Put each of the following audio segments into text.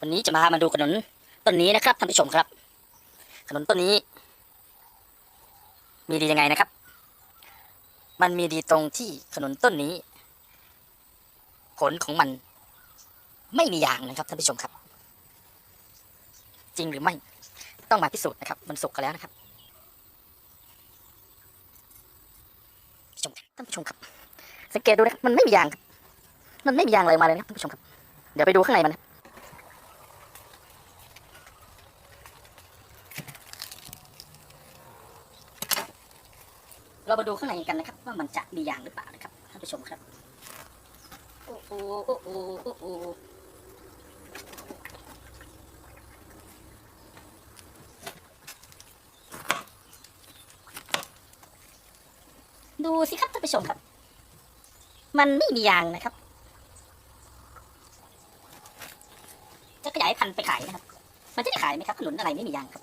วันนี้จะมามาดูขนุนต้นนี้นะครับท่านผู้ชมครับ ขนุนต้นนี้ มีดียังไงนะครับ มันมีดีตรงที่ขนุนต้นนี้ ผลของมัน ไม่มียางนะครับท่านผู้ชมครับ จริงหรือไม่ ต้องมาพิสูจน์นะครับ มันสุกกันแล้วนะครับชมท่านผู้ชมครับ สังเกตดูนะครับมันไม่มียาง มันไม่มียางอะไรมาเลยนะครับท่านผู้ชมครับ เดี๋ยวไปดูข้างในมันนะ เรามาดูข้างในกันนะครับ ว่ามันจะมียางหรือเปล่านะครับท่านผู้ชมครับโอ้โหโอ้โหโอ้โหดูสิครับท่านผู้ชมครับ มันไม่มียางนะครับ จะขยายพันธุ์ไปขายนะครับ มันจะได้ขายไหมครับขนุนอะไรไม่มียางครับ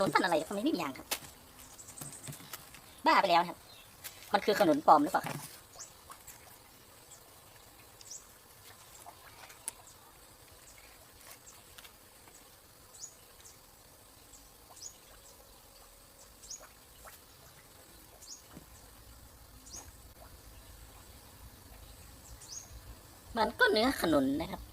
นุนพันอะไรทำไมไม่มียางครับ บ้าไปแล้วครับ มันคือขนุนปลอมหรือเปล่าครับมันก็เนื้อขนุนนะครับ